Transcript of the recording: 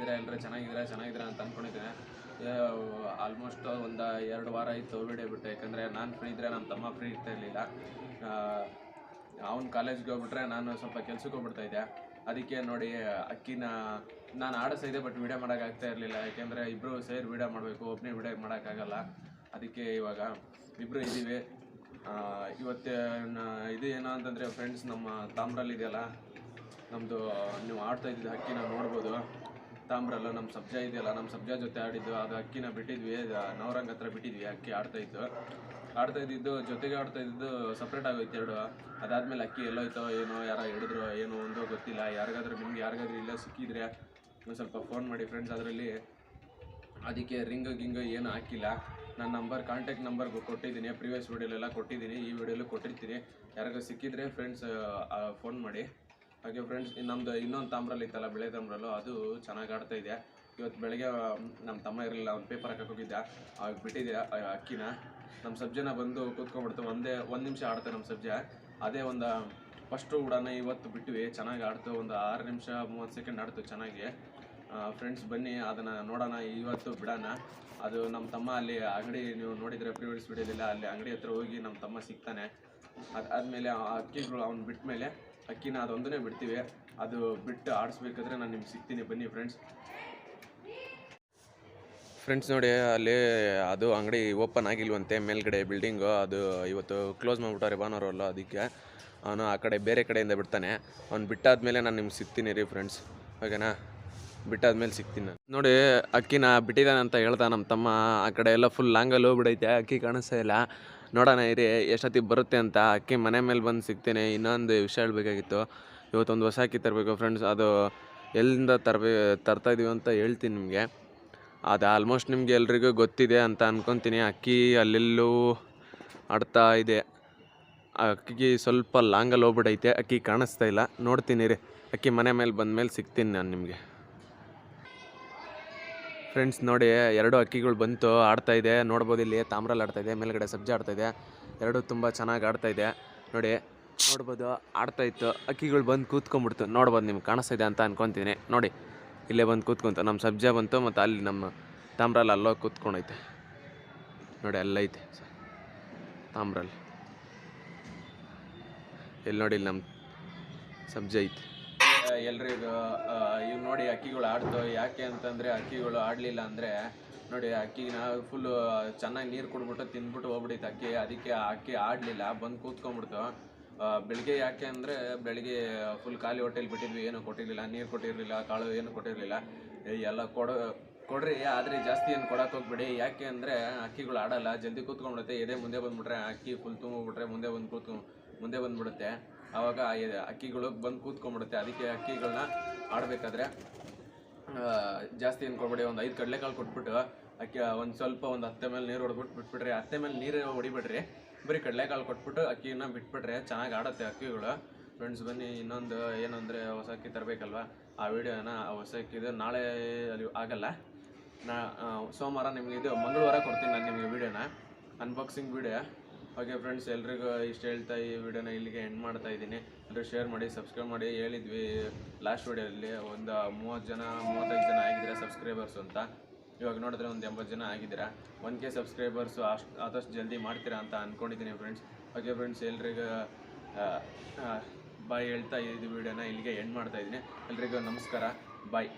ಹೇಗಿದ್ದೀರಾ ಎಲ್ಲರೂ ಚೆನ್ನಾಗಿದ್ದೀರಾ? ಚೆನ್ನಾಗಿದ್ದೀರಾ ಅಂತ ಅಂದ್ಕೊಂಡಿದ್ದೇನೆ ಆಲ್ಮೋಸ್ಟ್ ಒಂದು ಎರಡು ವಾರ ಆಯಿತು ವಿಡಿಯೋ ಬಿಟ್ಟು. ಯಾಕಂದರೆ ನಾನು ಫ್ರೀ ಇದ್ದರೆ ನಮ್ಮ ತಮ್ಮ ಫ್ರೀ ಇರ್ತಾ ಇರಲಿಲ್ಲ. ಅವ್ನು ಕಾಲೇಜ್ಗೆ ಹೋಗ್ಬಿಟ್ರೆ ನಾನು ಸ್ವಲ್ಪ ಕೆಲ್ಸಕ್ಕೆ ಹೋಗ್ಬಿಡ್ತಾ ಇದ್ದೆ. ಅದಕ್ಕೆ ನೋಡಿ ಅಕ್ಕಿನ, ನಾನು ಆಡಿಸ್ತಾ ಇದ್ದೆ ಬಟ್ ವಿಡಿಯೋ ಮಾಡೋಕ್ಕಾಗ್ತಾ ಇರಲಿಲ್ಲ. ಯಾಕೆಂದರೆ ಇಬ್ಬರು ಸೇರಿ ವಿಡಿಯೋ ಮಾಡಬೇಕು ಒಬ್ಬನೇ ವಿಡಿಯೋ ಮಾಡೋಕ್ಕಾಗಲ್ಲ ಅದಕ್ಕೆ ಇವಾಗ ಇಬ್ಬರು ಇದ್ದೀವಿ. ಇವತ್ತು ಇದು ಏನೋ ಅಂತಂದರೆ ಫ್ರೆಂಡ್ಸ್ ನಮ್ಮ ತಾಮ್ರಲ್ಲಿ ಇದೆಯಲ್ಲ? ನಮ್ಮದು ನೀವು ಆಡ್ತಾ ಇದ್ದಿದ್ದು ಅಕ್ಕಿನ ನೋಡ್ಬೋದು. ತಾಮ್ರಲ್ಲ ನಮ್ಮ ಸಬ್ಜಾ ಇದೆಯಲ್ಲ ನಮ್ಮ ಸಬ್ಜಾ ಜೊತೆ ಆಡಿದ್ದು, ಅದು ಅಕ್ಕಿನ ಬಿಟ್ಟಿದ್ವಿ ನವರಂಗ್ ಹತ್ರ ಬಿಟ್ಟಿದ್ವಿ, ಅಕ್ಕಿ ಆಡ್ತಾ ಇತ್ತು. ಆಡ್ತಾ ಇದ್ದಿದ್ದು, ಜೊತೆಗೆ ಆಡ್ತಾ ಇದ್ದಿದ್ದು ಸಪ್ರೇಟ್ ಆಗೋಯ್ತು ಎರಡು. ಅದಾದ್ಮೇಲೆ ಅಕ್ಕಿ ಎಲ್ಲೋಯ್ತೋ, ಏನೋ ಯಾರೋ ಹಿಡಿದ್ರು, ಏನೋ ಒಂದೋ ಗೊತ್ತಿಲ್ಲ. ಯಾರಿಗಾದ್ರೂ ನಿಮ್ಗೆ ಯಾರಿಗಾದ್ರೂ ಇಲ್ಲ ಸಿಕ್ಕಿದ್ರೆ ಒಂದು ಸ್ವಲ್ಪ ಫೋನ್ ಮಾಡಿ ಫ್ರೆಂಡ್ಸ್ ಅದರಲ್ಲಿ. ಅದಕ್ಕೆ ರಿಂಗ್, ಗಿಂಗ್ ಏನು ಹಾಕಿಲ್ಲ. ನನ್ನ ನಂಬರ್ ಕಾಂಟ್ಯಾಕ್ಟ್ ನಂಬರ್ ಕೊಟ್ಟಿದ್ದೀನಿ ಪ್ರಿವಿಯಸ್ ವೀಡಿಯೋಲೆಲ್ಲ ಕೊಟ್ಟಿದ್ದೀನಿ, ಈ ವಿಡಿಯೋಲ್ಲೂ ಕೊಟ್ಟಿರ್ತೀನಿ. ಯಾರಿಗೂ ಸಿಕ್ಕಿದ್ರೆ ಫ್ರೆಂಡ್ಸ್ ಫೋನ್ ಮಾಡಿ. ಹಾಗೆ ಫ್ರೆಂಡ್ಸ್ ನಮ್ದು ಇನ್ನೊಂದು ತಾಮ್ರಲ್ಲಿ ಇತ್ತಲ್ಲ ಬೆಳೆ ತಾಮ್ರಲ್ಲು ಅದು ಚೆನ್ನಾಗಿ ಆಡ್ತಾ ಇದೆ. ಇವತ್ತು ಬೆಳಗ್ಗೆ ನಮ್ಮ ತಮ್ಮ ಇರಲಿಲ್ಲ, ಅವ್ನು ಪೇಪರ್ ಹಾಕಕ್ಕೆ ಹೋಗಿದ್ದೆ. ಅವಾಗ ಬಿಟ್ಟಿದ್ದೆ ಅಕ್ಕಿನ. ನಮ್ಮ ಸಬ್ಜೆನ ಬಂದು ಕೂತ್ಕೊಂಡ್ಬಿಡ್ತು, ಒಂದೇ, ಒಂದು ನಿಮಿಷ ಆಡ್ತಾರೆ ನಮ್ಮ ಸಬ್ಜೆ. ಅದೇ ಒಂದು ಫಸ್ಟು ಉಡಾನ ಇವತ್ತು ಬಿಟ್ವಿ. ಚೆನ್ನಾಗಿ ಆಡ್ತು, ಒಂದು ಆರು ನಿಮಿಷ, ಮೂವತ್ತು ಸೆಕೆಂಡ್ ಆಡ್ತು ಚೆನ್ನಾಗಿ. ಫ್ರೆಂಡ್ಸ್ ಬನ್ನಿ, ಅದನ್ನು ನೋಡೋಣ, ಇವತ್ತು ಬಿಡೋಣ. ಅದು ನಮ್ಮ ತಮ್ಮ ಅಲ್ಲಿ ಅಂಗಡಿ, ನೀವು ನೋಡಿದರೆ ಪ್ರೀವಿಯಸ್ ವಿಡಿಯೋದಿಲ್ಲ ಅಲ್ಲಿ ಅಂಗಡಿ ಹತ್ರ ಹೋಗಿ ನಮ್ಮ ತಮ್ಮ ಸಿಗ್ತಾನೆ. ಅದಾದಮೇಲೆ ಆ ಅಕ್ಕಿಗಳು ಅವ್ನು ಬಿಟ್ಟ ಮೇಲೆ ಅಕ್ಕಿನ ಅದೊಂದನ್ನೇ ಬಿಡ್ತೀವಿ. ಅದು ಬಿಟ್ಟು ಆಡಿಸ್ಬೇಕಾದ್ರೆ ನಾನು ನಿಮ್ಗೆ ಸಿಗ್ತೀನಿ. ಬನ್ನಿ ಫ್ರೆಂಡ್ಸ್ ಫ್ರೆಂಡ್ಸ್ ನೋಡಿ, ಅಲ್ಲಿ ಅದು ಅಂಗಡಿ ಓಪನ್ ಆಗಿಲ್ವಂತೆ ಮೇಲ್ಗಡೆ ಬಿಲ್ಡಿಂಗು ಅದು ಇವತ್ತು ಕ್ಲೋಸ್ ಮಾಡಿಬಿಟ್ಟಾರೆ ಭಾನುವಾರಲ್ಲ ಅದಕ್ಕೆ. ಅವನು ಆ ಕಡೆ ಬೇರೆ ಕಡೆಯಿಂದ ಬಿಡ್ತಾನೆ. ಅವ್ನು ಬಿಟ್ಟಾದ್ಮೇಲೆ ನಾನು ನಿಮ್ಗೆ ಸಿಗ್ತೀನಿ ರೀ ಫ್ರೆಂಡ್ಸ್ ಓಕೆನಾ? ಬಿಟ್ಟಾದ್ಮೇಲೆ ಸಿಗ್ತೀನಿ ನಾನು. ನೋಡಿ, ಅಕ್ಕಿನ ಬಿಟ್ಟಿದ್ದಾನೆ ಅಂತ ಹೇಳ್ತಾ ನಮ್ಮ ತಮ್ಮ. ಆ ಕಡೆ ಎಲ್ಲ ಫುಲ್ ಲಾಂಗಲ್ಲಿ ಹೋಗ್ಬಿಡೈತೆ. ಅಕ್ಕಿ ಕಾಣಿಸ್ತಾ ಇಲ್ಲ. ನೋಡೋಣ, ಇರಿ, ಎಷ್ಟೊತ್ತಿಗೆ ಬರುತ್ತೆ ಅಂತ ಅಕ್ಕಿ ಮನೆ ಮೇಲೆ ಬಂದು ಸಿಗ್ತೀನಿ. ಇನ್ನೊಂದು ವಿಷಯ ಹೇಳಬೇಕಾಗಿತ್ತು. ಇವತ್ತೊಂದು ಹೊಸ ಅಕ್ಕಿ ತರಬೇಕು ಫ್ರೆಂಡ್ಸ್ ಅದು ಎಲ್ಲಿಂದ ತರಬೇ, ತರ್ತಾ ಇದೀವಿ ಅಂತ ಹೇಳ್ತೀನಿ ನಿಮಗೆ. ಅದು ಆಲ್ಮೋಸ್ಟ್ ನಿಮಗೆ ಎಲ್ರಿಗೂ ಗೊತ್ತಿದೆ ಅಂತ ಅಂದ್ಕೊತೀನಿ ಅಕ್ಕಿ ಅಲ್ಲೆಲ್ಲೂ ಆಡ್ತಾ ಇದೆ. ಅಕ್ಕಿಗೆ ಸ್ವಲ್ಪ ಲಾಂಗಲ್ಲಿ ಹೋಗ್ಬಿಟ್ಟೈತೆ ಅಕ್ಕಿ ಕಾಣಿಸ್ತಾ ಇಲ್ಲ. ನೋಡ್ತೀನಿ ರೀ ಅಕ್ಕಿ ಮನೆ ಮೇಲೆ ಬಂದ ಮೇಲೆ ಸಿಗ್ತೀನಿ ನಾನು ನಿಮಗೆ. ಫ್ರೆಂಡ್ಸ್ ನೋಡಿ, ಎರಡು ಅಕ್ಕಿಗಳು ಬಂತು, ಆಡ್ತಾ ಇದೆ. ನೋಡ್ಬೋದು ಇಲ್ಲಿ ತಾಮ್ರಲ್ಲಿ ಆಡ್ತಾ ಇದೆ, ಮೇಲ್ಗಡೆ ಸಬ್ಜಿ ಆಡ್ತಾ ಇದೆ. ಎರಡು ತುಂಬ ಚೆನ್ನಾಗಿ ಆಡ್ತಾ ಇದೆ. ನೋಡಿ, ನೋಡ್ಬೋದು, ಆಡ್ತಾ ಇತ್ತು. ಅಕ್ಕಿಗಳು ಬಂದು ಕೂತ್ಕೊಂಡ್ಬಿಡ್ತು. ನೋಡ್ಬೋದು ನಿಮ್ಗೆ ಕಾಣಿಸ್ತಾ ಇದೆ ಅಂತ ಅನ್ಕೊತೀನಿ. ನೋಡಿ, ಇಲ್ಲೇ ಬಂದು ಕೂತ್ಕೊಂತು. ನಮ್ಮ ಸಬ್ಜೆ ಬಂತು ಮತ್ತು ಅಲ್ಲಿ ನಮ್ಮ ತಾಮ್ರಲ್ಲಿ ಅಲ್ಲೋಗಿ ಕೂತ್ಕೊಂಡೈತೆ. ನೋಡಿ, ಅಲ್ಲೈತೆ. ತಾಮ್ರಲ್ಲಿ. ಇಲ್ಲಿ ನೋಡಿ, ಇಲ್ಲಿ ನಮ್ಮ ಸಬ್ಜೆ ಐತೆ. ಎಲ್ರಿಗೂ ಇವ್ ನೋಡಿ ಅಕ್ಕಿಗಳು ಆಡ್ತು ಯಾಕೆ ಅಂತಂದರೆ ಅಕ್ಕಿಗಳು ಆಡಲಿಲ್ಲ ಅಂದರೆ ನೋಡಿ ಅಕ್ಕಿನ ಫುಲ್ಲು ಚೆನ್ನಾಗಿ ನೀರು ಕುಡ್ಬಿಟ್ಟು ತಿಂದ್ಬಿಟ್ಟು ಹೋಗ್ಬಿಟ್ಟಿತ್ತು ಅಕ್ಕಿ. ಅದಕ್ಕೆ ಅಕ್ಕಿ ಆಡಲಿಲ್ಲ, ಬಂದು ಕೂತ್ಕೊಂಡ್ಬಿಡ್ತು. ಬೆಳಿಗ್ಗೆ ಯಾಕೆ ಅಂದರೆ ಬೆಳಿಗ್ಗೆ ಫುಲ್ ಖಾಲಿ ಹೊಟ್ಟೆಲಿ ಬಿಟ್ಟಿದ್ವಿ. ಏನು ಕೊಟ್ಟಿರಲಿಲ್ಲ, ನೀರು ಕೊಟ್ಟಿರಲಿಲ್ಲ, ಕಾಳು ಏನು ಕೊಟ್ಟಿರಲಿಲ್ಲ. ಎಲ್ಲ ಕೊಡೋ, ಕೊಡ್ರಿ, ಆದರೆ ಜಾಸ್ತಿ ಏನು ಕೊಡಕ್ಕೆ ಹೋಗ್ಬಿಡಿ. ಯಾಕೆ ಅಂದರೆ ಅಕ್ಕಿಗಳು ಆಡಲ್ಲ, ಜಲ್ದಿ ಕೂತ್ಕೊಂಡ್ಬಿಡುತ್ತೆ. ಎದೆ ಮುಂದೆ ಬಂದ್ಬಿಟ್ರೆ ಅಕ್ಕಿ ಫುಲ್ ತುಂಬಿಬಿಟ್ರೆ ಮುಂದೆ ಬಂದು ಕೂತ್ಕೊಂಡು ಮುಂದೆ ಬಂದ್ಬಿಡುತ್ತೆ. ಆವಾಗ ಅಕ್ಕಿಗಳು ಬಂದು ಕೂತ್ಕೊಂಡ್ಬಿಡುತ್ತೆ. ಅದಕ್ಕೆ ಅಕ್ಕಿಗಳನ್ನ ಆಡಬೇಕಾದ್ರೆ ಜಾಸ್ತಿ ಏನು ಕೊಡ್ಬೇಡಿ, ಒಂದು ಐದು ಕಡಲೆಕಾಳು ಕೊಟ್ಬಿಟ್ಟು, ಅಕ್ಕಿ, ಒಂದು ಸ್ವಲ್ಪ ಒಂದು ಹತ್ತೆ ಮೇಲೆ ನೀರು ಹೊಡೆದ್ಬಿಟ್ಟು ಬಿಟ್ಬಿಟ್ರಿ ಹತ್ತೆ ಮೇಲೆ ನೀರು ಹೊಡಿಬೇಡ್ರಿ. ಬರೀ ಕಡಲೆಕಾಳು ಕೊಟ್ಬಿಟ್ಟು ಅಕ್ಕಿನ ಬಿಟ್ಬಿಟ್ರೆ ಚೆನ್ನಾಗಿ ಆಡುತ್ತೆ ಅಕ್ಕಿಗಳು. ಫ್ರೆಂಡ್ಸ್ ಬನ್ನಿ, ಇನ್ನೊಂದು ಏನಂದರೆ ಹೊಸ ಅಕ್ಕಿ ತರಬೇಕಲ್ವಾ? ಆ ವಿಡಿಯೋನ ಹೊಸ ಅಕ್ಕಿದು ನಾಳೆ ಅಲ್ಲಿ ಆಗಲ್ಲ. ನಾ ಸೋಮವಾರ ನಿಮಗೆ ಇದು ಮಂಗಳವಾರ ಕೊಡ್ತೀನಿ ನಾನು ನಿಮಗೆ ವಿಡಿಯೋನ. ಅನ್ಬಾಕ್ಸಿಂಗ್ ವಿಡಿಯೋ ಓಕೆ ಫ್ರೆಂಡ್ಸ್ ಎಲ್ರಿಗೂ ಇಷ್ಟು ಹೇಳ್ತಾ ಈ ವಿಡಿಯೋನ ಇಲ್ಲಿಗೆ ಎಂಡ್ ಮಾಡ್ತಾ ಇದ್ದೀನಿ. ಎಲ್ಲರೂ ಶೇರ್ ಮಾಡಿ ಸಬ್ಸ್ಕ್ರೈಬ್ ಮಾಡಿ. ಹೇಳಿದ್ವಿ ಲಾಸ್ಟ್ ವಿಡಿಯೋದಲ್ಲಿ ಒಂದು ಮೂವತ್ತು ಜನ, ಮೂವತ್ತೈದು ಜನ ಆಗಿದ್ದೀರಾ ಸಬ್ಸ್ಕ್ರೈಬರ್ಸ್ ಅಂತ. ಇವಾಗ ನೋಡಿದ್ರೆ ಒಂದು ಎಂಬತ್ತು ಜನ ಆಗಿದ್ದೀರಾ. ಒನ್ ಕೆ ಸಬ್ಸ್ಕ್ರೈಬರ್ಸು ಅಷ್ಟು, ಆದಷ್ಟು ಜಲ್ದಿ ಮಾಡ್ತೀರಾ ಅಂತ ಅಂದ್ಕೊಂಡಿದ್ದೀನಿ ಫ್ರೆಂಡ್ಸ್ ಓಕೆ ಫ್ರೆಂಡ್ಸ್ ಎಲ್ರಿಗೂ ಬಾಯ್ ಹೇಳ್ತಾ ಇದು ವಿಡಿಯೋನ ಇಲ್ಲಿಗೆ ಎಂಡ್ ಮಾಡ್ತಾ ಇದ್ದೀನಿ. ಎಲ್ರಿಗೂ ನಮಸ್ಕಾರ. ಬಾಯ್